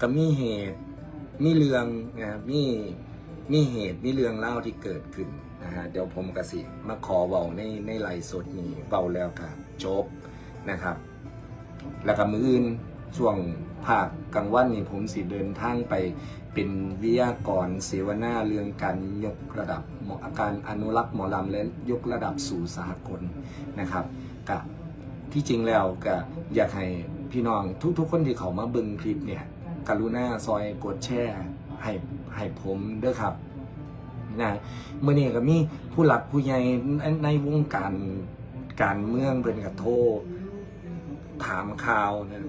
ก็มีเหตุมีเรื่องนะครับมีมีเหตุมีเรื่องเล่าที่เกิดขึ้นนะฮะเดี๋ยวผมกสิมาขอเบาในในไลฟ์สดนี้เบาแล้วครับจบนะครับ แล้วก็มืออื่นช่วงภาคกลางวันนี่ผมสิเดินทางไปเป็นวิทยากรเสวนาเรื่องการยกระดับหมออาการอนุรักษ์หมอลำและยกระดับสู่สากลนะครับกับที่จริงแล้วก็อยากให้พี่น้องทุกๆคนที่เขามาเบิ่งคลิปเนี่ย กรุณาซอยกดแชร์ให้ให้ผมเด้วยครับนะเมื่อนี้ก็มีผู้หลักผู้ใหญ่ในวงการการเมืองเป็นกับโทรถามข่าวนะ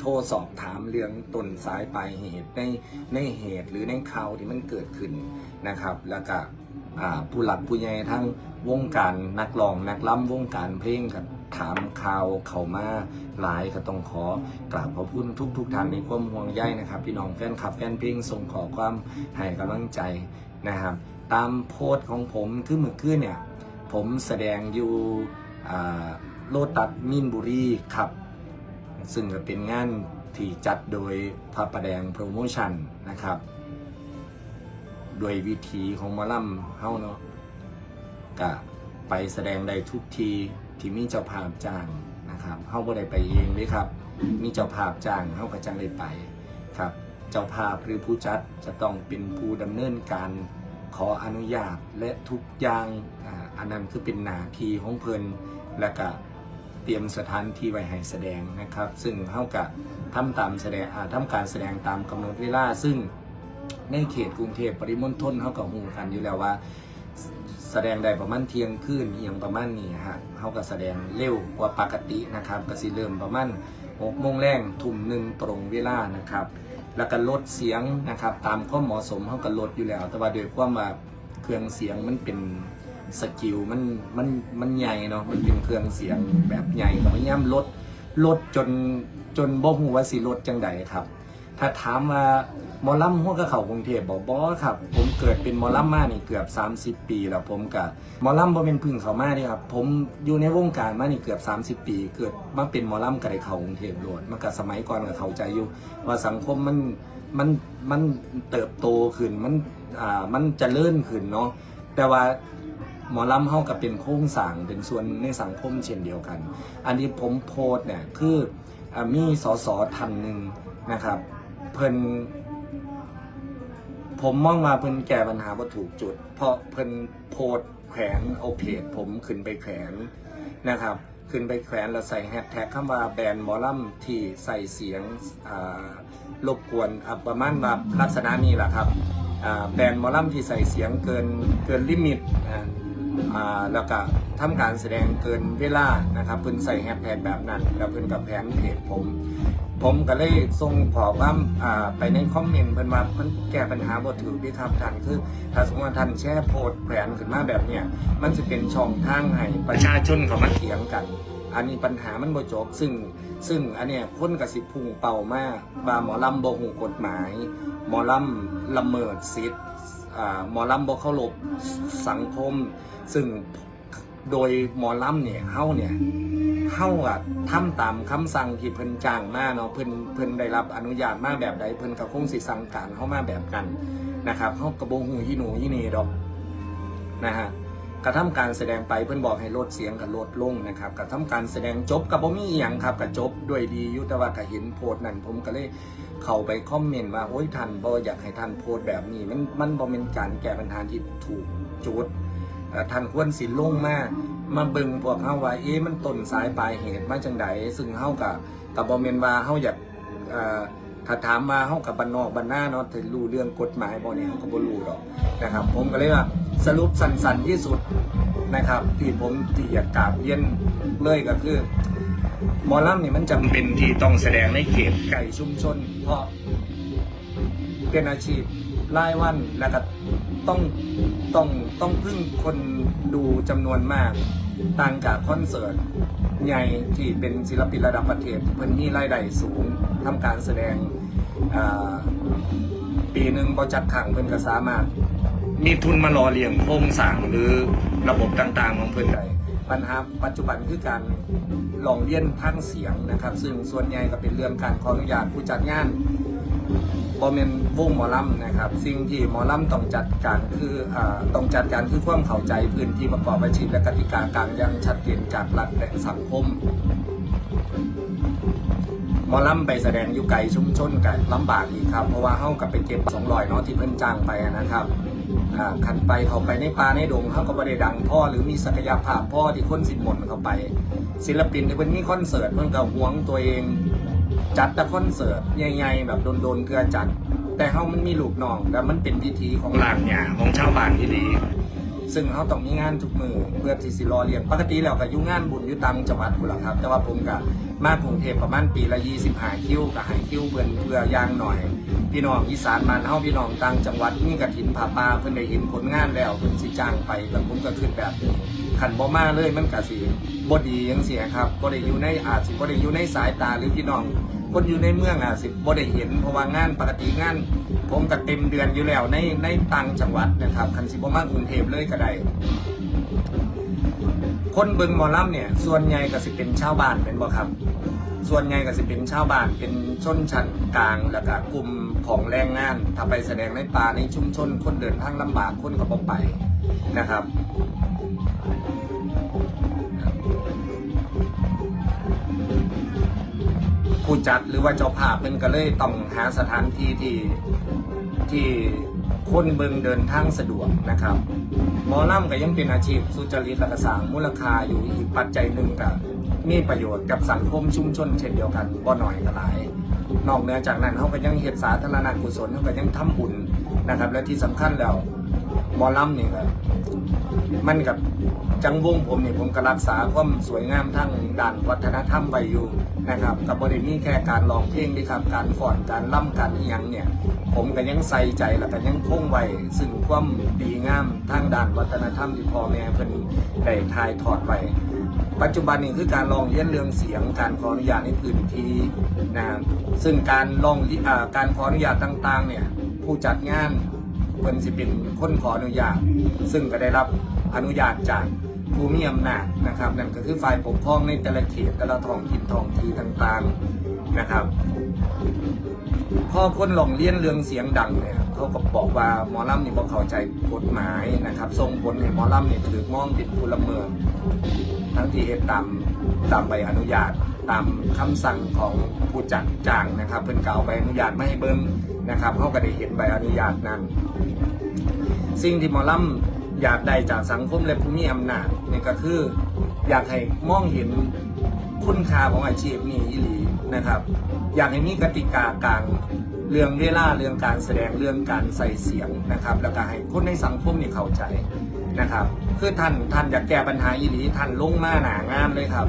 โทรสอบถามเรื่องต้นสายปลายเหตุในในเหตุหรือในข่าวที่มันเกิดขึ้นนะครับ แล้วก็ผู้หลักผู้ใหญ่ทั้งวงการนักร้องนักล้ำวงการเพลงกับ ถามข่าวเขามาหลายก็ต้องขอกราบขอบคุณทุกทุกๆท่านในความห่วงใยนะครับ พี่น้องแฟนคลับแฟนเพลงส่งขอความให้กำลังใจนะครับ ตามโพสต์ของผมคือเมื่อคืนเนี่ย ผมแสดงอยู่โลตัสมินบุรีครับ ซึ่งก็เป็นงานที่จัดโดยพระประแดงโปรโมชั่นนะครับโดยวิธีของมอลัมเฮาเนาะก็ไปแสดงได้ทุกที ที่มีเจ้าภาพจ้างนะครับเฮาบ่ได้ไปเองเด้ครับ มีเจ้าภาพจ้างเฮาก็จังได้ไปครับ เจ้าภาพหรือผู้จัดจะต้องเป็นผู้ดำเนินการขออนุญาตและทุกอย่างอันนั้นคือเป็นหน้าที่ของเพิ่นและก็เตรียมสถานที่ไว้ให้แสดงนะครับ ซึ่งเท่ากับทำตามแสดงอ่าทำการแสดงตามกำหนดเวลาซึ่งในเขตกรุงเทพปริมณฑลเขากับหูกันอยู่แล้วว่า แสดงได้ประมาณเที่ยงคืนอหย่างประมาณนี้ฮะเขาก็แสดงเร็วกว่าปกตินะครับก็สิเริ่มประมาณหกโมงแรงทุ่มหนึ่งตรงเวลานะครับ แล้วก็ลดเสียงนะครับ ตามข้อเหมาะสมเขาก็ลดอยู่แล้ว แต่ว่าโดยความว่าเครื่องเสียงมันเป็นสกิลมันมันมันใหญ่เนาะมันเป็นเครื่องเสียงแบบใหญ่ก็พยายามลดลดจนจนบ่ฮู้ว่าสิลดจังใดครับ ถ้าถามว่าหมอลำหัวกระเขากรุงเทพบอกบอครับ ผมเกิดเป็นหมอลำมานี่เกือบ 30 ปีแล้วผมกับหมอลำบ่เป็นพึ่งเขามาเดิครับผมอยู่ในวงการมานี่เกือบ 30 ปี เกิดมาเป็นหมอลำก็ได้เขากรุงเทพโดดมากับสมัยก่อนก็เขาใจอยู่ ว่าสังคมมันมันมันเติบโตขึ้นมันอ่ามันจเจริญขึ้นเนาะแต่ว่าหมอลำเฮากับเป็นโครงสร้างเป็นส่วนในสังคมเช่นเดียวกัน อันนี้ผมโพสเนี่ยคืออมีสสท่านหนึ่งนะครับ เพิ่นผมมองมาเพิ่นแก้ปัญหาว่าถูกจุด เพราะเพิ่นโพสแขวนเอาเพจผมขึ้นไปแขวนนะครับ ขึ้นไปแขวนแล้วใส่แฮชแท็กคำว่าแบรนด์หมอลัมที่ใส่เสียงอ่ารบกวนอะประมาณแบบลักษณะนี้แหละครับอ่าแบรนด์หมอลัมที่ใส่เสียงเกินเกินลิมิต อ่าแล้วก็ทำการแสดงเกินเวลานะครับเพิ่นใส่แฮชแท็กแบบนั้น แล้วเพิ่นกับแผนเพจผม ผมก็เลยส่งขอความอ่าไปในคอมเมนต์เพิ่นว่ามันแก้ปัญหาบ่ถูกที่ครับท่านคือถ้าสมมติว่าท่านแชร์โพสต์แผนขึ้นมาแบบเนี้ยมันจะเป็นช่องทางให้ประชาชนเขามาเถียงกันอันนี้ปัญหามันบ่จบซึ่งซึ่งอันเนี้ยคนกับสิพุ่งเป่ามากว่าหมอลำบ่หูกฎหมาย หมอลำละเมิดสิทธิ์หมอลำบ่เคารพสังคม ซึ่งโดยหมอลำเนี่ยเฮาเนี่ยเฮาอะทำตามคำสั่งที่เพิ่นจ้างมาเนาะเพิ่นเพิ่นได้รับอนุญาตมาแบบใดเพิ่นก็คงสิสั่งการเฮามาแบบกันนะครับเฮาก็บ่ฮู้ยี่หนูยี่นี่ดอกนะฮะกระทำการแสดงไปเพิ่นบอกให้ลดเสียงก็ลดลงนะครับกระทำการแสดงจบก็บ่มีอีหยังครับก็จบด้วยดียู่แต่ว่าก็เห็นโพสนั้นผมก็เลยเข้าไปคอมเมนต์ว่าโอ้ยท่านบ่อยากให้ท่านโพสแบบนี้มันมันบ่เป็นการแก้ปัญหาที่ถูกจุด ท่านควรสิลงมามาเบิ่งพวกเฮาว่าเอ๊ะมันต้นสายปลายเหตุมาจังไดซึ่งเฮากับกับบ่แม่นว่าเฮาอยากถ้าถามมาเฮากับบ้านนอกบ้านหน้าเนาะถ้ารู้เรื่องกฎหมายบ่เนี่ยเฮาก็บ่รู้ดอกนะครับ ผมก็เลยว่าสรุปสั้นๆที่สุดนะครับ ที่ผมที่อยากกราบเรียนเลยก็คือหมอลำนี่มันจำเป็นที่ต้องแสดงในเขตไก่ชุมชน เพราะเป็นอาชีพรายวันแล้วก็ต้อง ต้องต้องพึ่งคนดูจำนวนมาก ต่างจากคอนเสิร์ตใหญ่ที่เป็นศิลปินระดับประเทศเพิ่นมีรายได้สูงทำการแสดงปีหนึ่งบจัดขังเพิ่นก็สามารถ มีทุนมารอเลี้ยงโครงสร้างหรือระบบต่างๆของเพิ่นได้ปัญหาปัจจุบันคือการลองเลียนทางเสียงนะครับ ซึ่งส่วนใหญ่ก็เป็นเรื่องการขออนุญาตผู้จัดงาน บอมเมนวงหมอลำนะครับ สิ่งที่หมอลำต้องจัดการคืออต้องจัดการคือความเข้าใจพื้นที่ประกอบอาชีพและกติกากลางยังชัดเจนจากรัฐและสังคมหมอลำไปแสดงอยู่ไกลชุมชนกันลำบากอีกครับ เพราะว่าเฮากับไปเก็บสองรอยเนาะที่เพิ่นจ้างไปนะครับอ่าคันไปเขาไปในป่าในดงเขาก็บ่ได้ดังพ่อหรือมีศักยภาพพ่อที่คนสินมนเขาไป ศิลปินที่เพิ่นมีคอนเสิร์ตเพิ่นก็หวงตัวเอง จัดแต่คอนเสิร์ตใหญ่ๆแบบโดนๆเกลือจัด แต่เฮามันมีลูกน้องและมันเป็นพิธีของหลานเนี่ยของชาวบ้านที่ดีซึ่งเขาต้องมีงานทุกมือเพื่อที่สิรอเรียนปกติแล้วก็ยู่งงานบุญอยู่ต่างจังหวัดพุ่นล่ะครับ แต่ว่าผมก็มากรุงเทพประมาณปีละ25คิวก็ให้คิวเพิ่นเพื่อย่างหน่อย พี่น้องอีสานมานเฮาพี่น้องต่างจังหวัดมีกฐินผาป่าเพิ่นได้เห็นผลงานแล้วเพิ่นสิจ้างไปแล้วผมก็ขึ้นแบบนี้คันบ่มาเลยมันก็สิบ่ดีจังซี่ครับบ่ได้อยู่ในอาจสิบ่ได้อยู่ในสายตาหรือพี่น้อง คนอยู่ในเมืองอะสิบ่ได้เห็นเพราะว่างานปกติงาน ผมก็เต็มเดือนอยู่แล้วในในต่างจังหวัดนะครับคันสิบ่มากรุงเทพเลยก็ได้คนเบิงหมอลำเนี่ยส่วนใหญ่ก็สิเป็นชาวบ้านเป็นบ่ครับ ส่วนใหญ่ก็สิเป็นชาวบ้านเป็นชนชั้นกลางแล้วก็กลุ่มของแรงงานถ้าไปแสดงในป่าในชุมชน คนเดินทางลำบากคนก็บ่ไปนะครับ ผู้จัดหรือว่าเจ้าภาพเป็นก็เลยต้องหาสถานที่ที่ที่คนเบิงเดินทางสะดวกนะครับหมอลำก็ยังเป็นอาชีพสุจริตและกสร้างมูลค่าอยู่อีกปัจจัยหนึ่งกับมีประโยชน์กับสังคมชุมชนเช่นเดียวกันบ่หน่อยก็หลาย นอกเหนือจากนั้นเขาก็ยังเฮ็ดสาธารณกุศลเขาก็ยังทำบุญนะครับ และที่สำคัญแล้วหมอลำนี่ก็มันกับ จังวงผมเนี่ยผมก็รักษาความสวยงามทั้งด้านวัฒนธรรมไว้อยู่นะครับกับบริมีแค่การร้องเพลงนี่ครับการฟ้อนการล่ำการอิหยังเนี่ยผมก็ยังใส่ใจและก็ยังคงไว้ซึ่งความดีงามทางด้านวัฒนธรรมที่พ่อแม่เพิ่นได้ถ่ายทอดไว้ปัจจุบันนี้คือการลองเรียนเรื่องเสียงการขออนุญาตในพื้นที่นะซึ่งการลองอ่าการขออนุญาตต่างๆเนี่ยผู้จัดงานเพิ่นสิเป็นคนขออนุญาต ซึ่งก็ได้รับอนุญาตจาก ผู้มีอำนาจนะครับนั่นก็คือฝ่ายปกครองในแต่ละเขตแต่ละท้องถิ่นท้องที่ต่างๆนะครับ พอคนหลงเรียนเรื่องเสียงดังเนี่ยเขาก็บอกว่าหมอลำนี่บ่เข้าใจกฎหมายนะครับส่งผลให้หมอลำเนี่ยถือมองเป็นพลเมืองทั้งที่เฮ็ดตามตามใบอนุญาตตามคำสั่งของผู้จัดจ้างนะครับเพิ่นกล่าวใบอนุญาตไม่ให้เบิ่งนะครับเขาก็ได้เห็นใบอนุญาตนั้น สิ่งที่หมอลำ อยากได้จากสังคมและผู้มีอำนาจนี่ก็คือ อยากให้มองเห็นคุณค่าของอาชีพนี้อีหลีนะครับ อยากให้มีกติกากลางเรื่องเวลาเรื่องการแสดงเรื่องการใส่เสียงนะครับ แล้วก็ให้คนในสังคมนี่เข้าใจนะครับ คือท่านท่านอยากแก้ปัญหาอีหลีท่านลงมาหนางานเลยครับ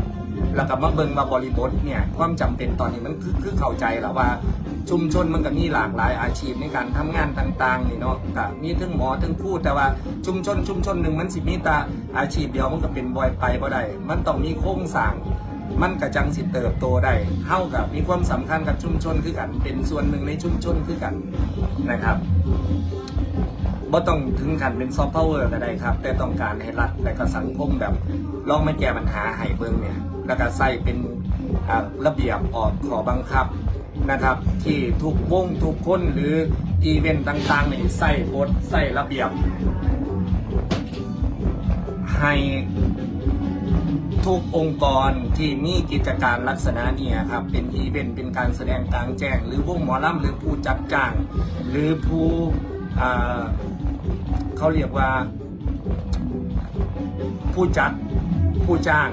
แล้วก็มาเบิ่งมาบริบทเนี่ยความจำเป็นตอนนี้มันคือคือเข้าใจแล้วว่า ชุมชนมันก็มีหลากหลายอาชีพในการทำงานต่างๆนี่เนาะก็มีทั้งหมอทั้งครูแต่ว่าชุมชนชุมชนหนึ่งมันสิมีแต่อาชีพเดียวมันก็เป็นบอยไปบ่ได้มันต้องมีโครงสร้างมันกระจังสิเติบโตได้เท่ากับมีความสำคัญกับชุมชนคือกัน เป็นส่วนหนึ่งในชุมชนคือกันนะครับบ่ต้องถึงขั้นเป็นซอฟต์พาวเวอร์ก็ได้ครับ แต่ต้องการให้รัฐและก็สังคมแบบลองมาแก้ปัญหาให้เบิ่งเนี่ย แล้วก็ใส่เป็นระเบียบออกขอบังคับ นะครับ ที่ทุกวงทุกคนหรืออีเวนต์ต่างๆนี่ใส่กฎใส่ระเบียบ ให้ทุกองค์กรที่มีกิจการลักษณะนี้ครับ เป็นอีเวนต์เป็นการแสดงกลางแจ้ง หรือวงหมอลำหรือผู้จัดจ้าง หรือผู้เขาเรียกว่า ผู้จัดผู้จ้าง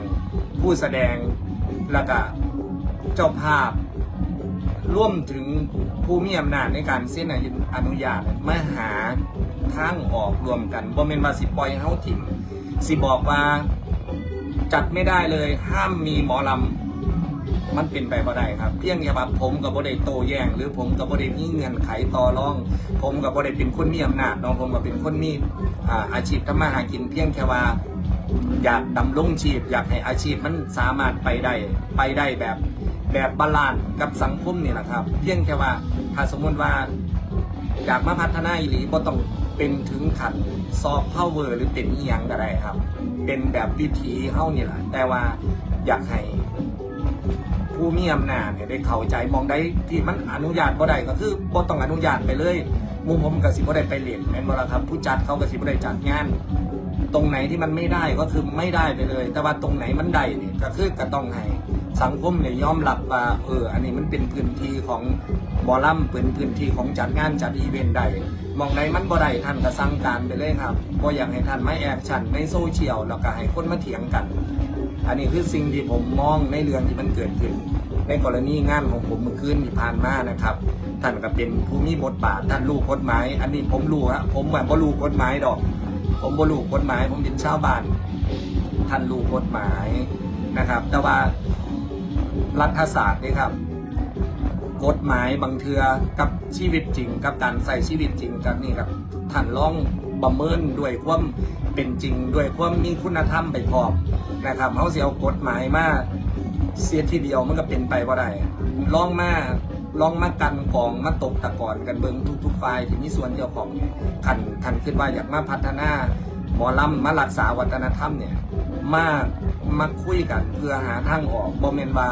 ผู้แสดงแล้วก็เจ้าภาพ ร่วมถึงผู้มีอำนาจในการเซ็นอนุญาตมาหาทางออกรวมกันบ่แม่นว่าสิปล่อยเฮาถิ่มสิบอกว่าจัดไม่ได้เลยห้ามมีหมอลำมันเป็นไปบ่ได้ครับ เพียงแค่ว่าผมกับบ่ได้โตแย้งหรือผมกับบ่ได้มีเงื่อนไขต่อรอง ผมกับบ่ได้เป็นคนมีอำนาจน้องผมก็เป็นคนมีอาอาชีพทำมาหากิน เพียงแค่ว่าอยากดำรงชีพ อยากให้อาชีพมันสามารถไปได้ไปได้แบบ แบบบาลานซ์กับสังคมนี่แหละครับ เพียงแค่ว่าถ้าสมมติว่าอยากมาพัฒนาอีหลีบ่ต้องเป็นถึงขันซอฟต์พาวเวอร์หรือเป็นอีหยังก็ได้ครับ เป็นแบบวิถีเฮานี่แหละแต่ว่าอยากให้ผู้มีอำนาจเนี่ยได้เข้าใจมองได้ที่มันอนุญาตบ่ได้ก็คือบ่ต้องอนุญาตไปเลยมุมผมก็สิบ่ได้ไปเล่นแม่นบ่ล่ะครับ ผู้จัดเขาก็สิบ่ได้จัดงาน ตรงไหนที่มันไม่ได้ก็คือไม่ได้ไปเลย แต่ว่าตรงไหนมันได้เนี่ยก็คือก็ต้องให้ สังคมเนี่ยยอมรับว่าเออ อันนี้มันเป็นพื้นที่ของบอลลัมเป็นพื้นที่ของจัดงานจัดอีเวนต์ได้มองไหนมันบ่ได้ท่านก็สั่งการไปเลยครับบ่อยากให้ท่านไม่แอบฉันในโซเชียลแล้วก็ให้คนมาเถียงกัน อันนี้คือสิ่งที่ผมมองในเรื่องที่มันเกิดขึ้น ในกรณีงานของผมเมื่อคืนที่ผ่านมานะครับ ท่านก็เป็นผู้มีบทบาทท่านรู้กฎหมาย อันนี้ผมรู้ฮะผมแบบบ่รู้กฎหมายดอก ผมบ่รู้กฎหมาย ผมเป็นชาวบ้านท่านรู้กฎหมายนะครับ แต่ว่า รัฐศาสตร์นี่ครับ กฎหมายบางเทือกับชีวิตจริง กับการใส่ชีวิตจริงกับนี่ครับท่านลองประเมินด้วยความเป็นจริงด้วยความมีคุณธรรมไปพร้อมนะครับเขาเสียกฎหมายมาเสียทีเดียวมันก็เป็นไปว่าได้ลองมาลองมากันกองมาตกตะกอนกันเบิงทุกๆฝ่ายที่มีส่วนเกี่ยวของเนี่ยคันคันขึ้นว่าอยากมาพัฒนาหมอลำมารักษาวัฒนธรรมเนี่ยมามาคุยกันเพื่อหาทางออกบ่แมนว่า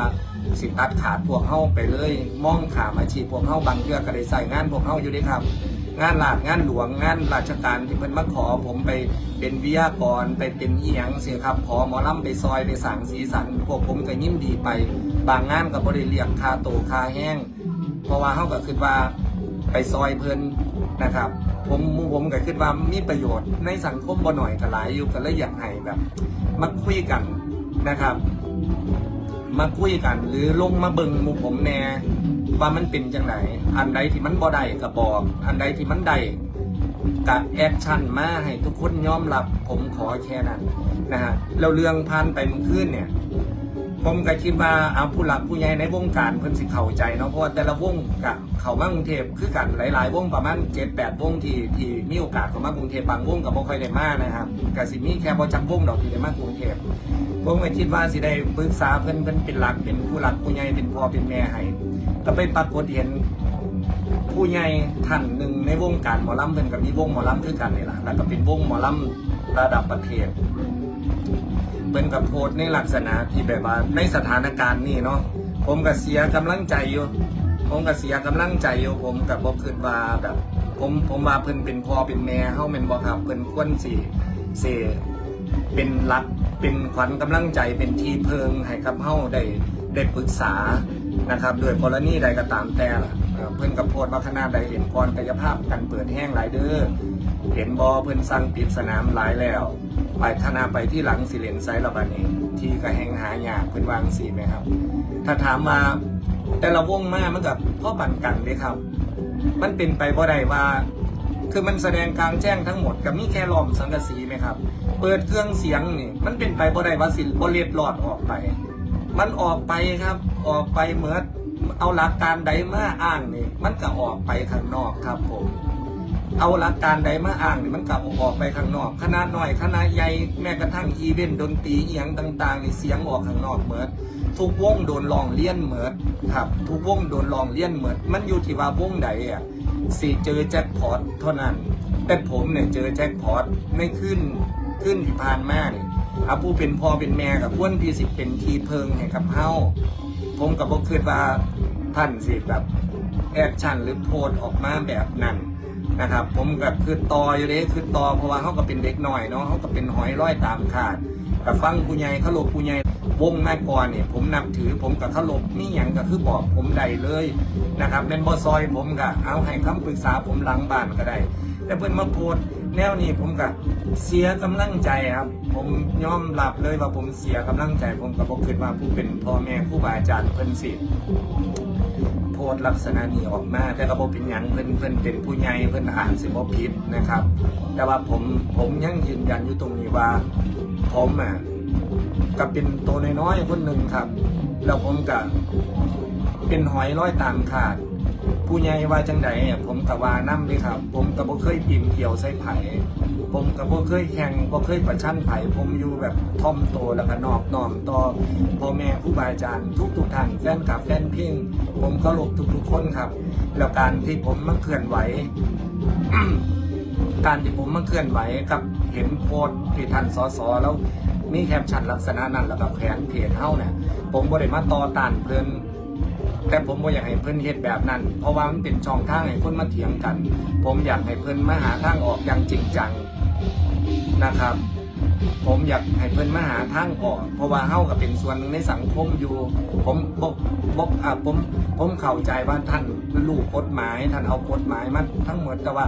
สิตัดขาดพวกเฮาไปเลยมองขามอาชีพพวกเฮาบางเทื่อก็ได้ใส่งานพวกเฮาอยู่ด้ครับ งานหลาดงานหลวงงานราชการที่เพิ่นมาขอผมไปเป็นวิทยากรไปเป็นเอียงเสียครับขอหมอลำไปซอยไปสั่งสีสันพวกผมก็ยินดีไป บางงานก็บ่ได้เรียกคาโตคาแห้ง เพราะว่าเฮาก็คิดว่าไปซอยเพิ่นนะครับผมมู่ผมก็คิดว่ามีประโยชน์ในสังคมบ่หน่อยก็หลายอยู่ก็เลยอยากให้แบบมาคุยกันนะครับ มาคุยกัน หรือลงมาเบิ่งหมูผมแน่ว่ามันเป็นจังไหนอันใดที่มันบ่ได้ก็บอก อันใดที่มันได้กับแอคชั่นมาให้ทุกคนยอมรับผมขอแค่นั้นนะฮะแล้วเรื่องผ่านไปเมื่อคืนเนี่ย ผมก็คิดว่าเอาผู้หลักผู้ใหญ่ในวงการเพิ่นสิเข้าใจเนาะเพราะว่าแต่ละวงกับเขามากรุงเทพคือกันหลาย ๆ วงประมาณเจ็ดแปดวงที่ที่มีโอกาสเข้ามากรุงเทพบางวงกับบ่ค่อยได้มานะครับก็สิมีแค่บ่จักวงดอกที่ได้มากรุงเทพผมก็คิดว่าสิได้ปรึกษาเพิ่นเพิ่นเป็นหลักเป็นผู้หลักผู้ใหญ่เป็นพ่อเป็นแม่ให้ก็ไปปรากฏเห็นผู้ใหญ่ท่านหนึ่งในวงการหมอลำเพิ่นก็มีวงหมอลำคือกันนี่ล่ะแล้วก็เป็นวงหมอลำระดับประเทศ เป็นกับโพสในลักษณะที่แบบว่าในสถานการณ์นี้เนาะผมก็เสียกำลังใจอยู่ผมก็เสียกำลังใจอยู่ผมกับบอกคิดว่าแบบผมผมว่าเพิ่นเป็นพ่อเป็นแม่เฮาแม่นบ่ครับเพิ่นควรสิเสเป็นรักเป็นขวัญกำลังใจเป็นที่เพิงให้กับเฮาได้ได้ปรึกษานะครับด้วยกรณีใดก็ตามแต่ล่ะเอ่อเพิ่นกับโพสต์ว่าคณะใดเห็นก่อนกายภาพกันเปิดแห้งหลายเด้อ เห็นบอเพิ่นสั่งปิดสนามหลายแล้วไปคณะไปที่หลังสิเลนไซส์เราบานี้ ที่ก็แหงหายากเพิ่นวางสีไหมครับ ถ้าถามมาแต่ละวงมามันกับพ่อบันกันเลยครับ มันเป็นไปบ่ได้ว่า คือมันแสดงกลางแจ้งทั้งหมดกับมีแค่ล้อมสังกะสีไหมครับ เปิดเครื่องเสียงนี่ มันเป็นไปบ่ได้ว่าสิบ่เลียดรอดออกไป มันออกไปครับออกไปเหมือนเอาหลักการใดมาอ้างนี่มันก็ออกไปข้างนอกครับผม เอาหลักการใดมาอ้างนี่มันกลับออกไปข้างนอกคณะน้อยคณะใหญ่แม้กระทั่งอีเวนต์ดนตรีเอียงต่างๆนี่เสียงออกข้างนอกเหมือนทุกวงโดนลองเลี้ยนเหมือนครับ ทุกวงโดนลองเลี้ยนเหมือนมันอยู่ที่ว่าวงใดอะสิเจอแจ็คพอตเท่านั้น แต่ผมเนี่ยเจอแจ็คพอตไม่ขึ้นขึ้นที่ผ่านมาเนี่ยเอาผู้เป็นพ่อเป็นแม่กับพ้นที่สิเป็นทีเพิงให้กับเฮาผมกับบ่คิดว่าท่านสิแบบแอคชั่นหรือโพสออกมาแบบนั้น นะครับ ผมก็คือต่ออยู่เด้คือต่อเพราะว่าเขาก็เป็นเด็กหน่อยเนาะเขาก็เป็นหอยร้อยตามขาดกับฟังผู้ใหญ่เขาลบผู้ใหญ่วงแม่ก่อนเนี่ยผมนับถือผมกับเขาลบนี่อย่างก็คือบอกผมได้เลยนะครับเป็นบอซอยผมก็เอาให้คำปรึกษาผมหลังบ้านก็ได้แต่เพิ่อนมาโพสแนวนี้ผมก็เสียกำลังใจครับ ผมยอมรับเลยว่าผมเสียกำลังใจ ผมกับบอกคิดว่าผู้เป็นพ่อแม่ผู้บาอาจารย์เพิ่นสิ พสต์ลักษณะนี้ออกมา แต่ก็บ่เป็นหยังเพิ่นเพิ่นเป็นผู้ใหญ่เพิ่นอ่านสิบ่ผิดนะครับ แต่ว่าผมผมยังยืนยันอยู่ตรงนี้ว่า ผมอะก็เป็นตัวน้อยๆคนหนึ่งครับ แล้วผมก็เป็นหอยร้อยตามขาด ผู้ใหญ่ว่าจังใดอะผมก็ว่านํเลยครับ ผมก็บ่เคยปีนเกี่ยวใส่ไผ่ผมก็บ่เคยแข่งบ่เคยประชันไผ่ผมอยู่แบบท่อมโตแล้วก็นอบน้อมต่อพ่อแม่ครูบาอาจารย์ทุกๆท่านแฟนคลับแฟนเพลง ผมเคารพทุกๆคนครับ แล้วการที่ผมมาเคลื่อนไหว การที่ผมมาเคลื่อนไหวกับเห็นโพสที่ท่านสสแล้วมีแคปชั่นลักษณะนั้นแล้วก็แขนเพจเฮาเนี่ยผมบ่ได้มาต่อต้านเพิ่นแต่ผมบ่อยากให้เพิ่นเฮ็ดแบบนั้น เพราะว่ามันเป็นช่องทางให้คนมาเถียงกัน ผมอยากให้เพิ่นมาหาทางออกอย่างจริงจังนะครับ ผมอยากให้เพิ่นมาหาทางออก เพราะว่าเฮาก็เป็นส่วนหนึ่งในสังคมอยู่ ผมบกบกอะผมผมเข้าใจว่าท่านลูกกฎหมาย ท่านเอากฎหมายมาทั้งหมดแต่ว่า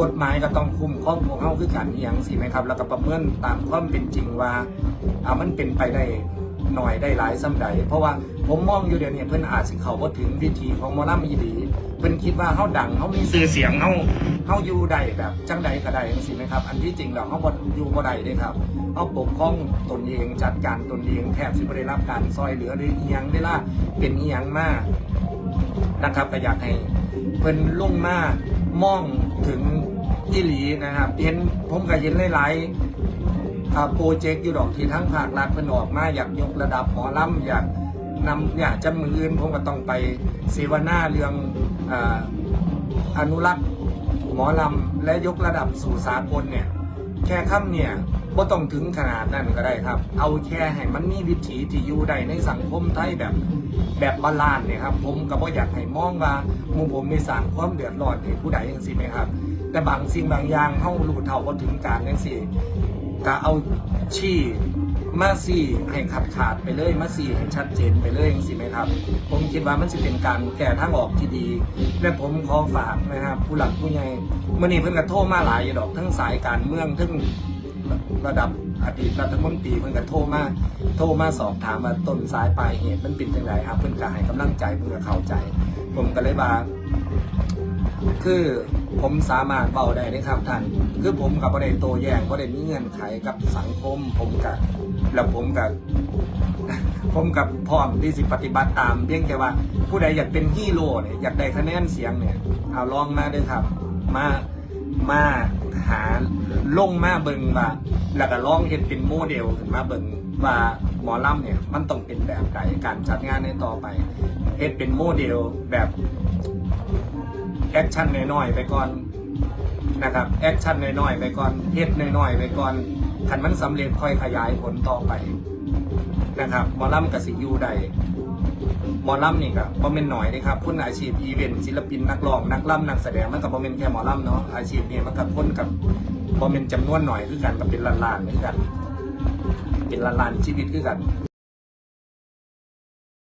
กฎหมายก็ต้องคุ้มครองพวกเฮาคือกันอย่างสิไหมครับ แล้วก็ประเมินตามความเป็นจริงว่าอ่ามันเป็นไปได้หน่อยได้หลายสำใดเพราะว่าผมมองอยู่เดี๋ยวนี้เพิ่อนอาจสิเขาบ่ถึงวิธีของมอลำอีหลีเพิ่นคิดว่าเฮาดังเฮามีชื่อเสียงเฮาเฮาอยู่ได้แบบจังใดก็ได้จังซี่ไหมครับ อันที่จริงแล้วเฮาบ่อยู่บ่ได้เด้ครับ เอาปกป้องตนเองจัดการตนเองแทบสิบได้รับการซอยเหลือหรือเอียงได้ล่ะเป็นเอียงมากนะครับก็อยากให้เพิ่นลงมามองถึงอีหลีนะครับเห็นผมก็เห็นหลายๆโปรเจกต์อยู่ดอกที่ทั้งภาครัฐเพิ่นออกมาอยากยกระดับหมอลำอยากนำเนี่ยจะมืออื่นผมก็ต้องไปเสวนาเรื่องออนุรักษ์หมอลำและยกระดับสู่สากลเนี่ยแค่คำเนี่ย ว่าต้องถึงขนาดนั้นก็ได้ครับ เอาแค่ให้มันมีวิถีที่อยู่ได้ในสังคมไทยแบบแบบบาลานซ์เนี่ยครับ ผมก็บ่อยากให้มองว่าหมู่ผมมีสร้างความเดือดร้อนให้ผู้ใดอย่างสิไหมครับ แต่บางสิ่งบางอย่างเฮารู้เท่าบ่ถึงการจังซี่ก็เอาชี้มาซี่ให้ขาดขาดไปเลยมาซี่ให้ชัดเจนไปเลยอย่างสิไหมครับ ผมคิดว่ามันจะเป็นการแก้ทางออกที่ดี และผมขอฝากนะครับ ผู้หลักผู้ใหญ่เมื่อนี้เพิ่นกระโทรมาหลายอยู่ดอกทั้งสายการเมืองทั้ง ระดับอดีตรัฐมนตรีเพิ่นกระโทรมาโทรมาสอบถามว่าต้นสายปลายเหตุมันเป็นจังไดครับเพิ่นก็ให้กำลังใจเพิ่นก็เข้าใจ ผมก็เลยว่าคือผมสามารถเบาได้นะครับท่านคือผมกับประเด็นโตแยงประเด็นมีเงื่อนไขกับสังคม ผมกับแล้วผมกับผมกับพร้อมที่สิปฏิบัติตามเพียงแค่ว่าผู้ใดอยากเป็นฮีโร่เนี่ยอยากได้คะแนนเสียงเนี่ยเอาลองมาเด้อครับ มามา หาลงมาเบิงว่าแล้วก็ลองเห็นเป็นโมเดลขึ้นมาเบิงว่าหมอลำเนี่ยมันต้องเป็นแบบใดการจัดงานในต่อไปเห็นเป็นโมเดลแบบแอคชั่นน้อยๆไปก่อนนะครับแอคชั่นน้อยๆไปก่อนเฮ็ดน้อยๆไปก่อนคันมันสำเร็จค่อยขยายผลต่อไปนะครับหมอลำกับสิยูได้ อลำนี่ก็บ่เมนหน่อยนะครับคนอาชีพอีเวนต์ศิลปินนักร้องนักล่ำนักแสดงมันกับบอมเมนแค่หมอลำเนาะอาชีพนี้มันก็คนกับบ่เมนจำนวนหน่อยคือกันกับเป็นล้านๆคือกัน เป็นล้านๆชีวิตคือกัน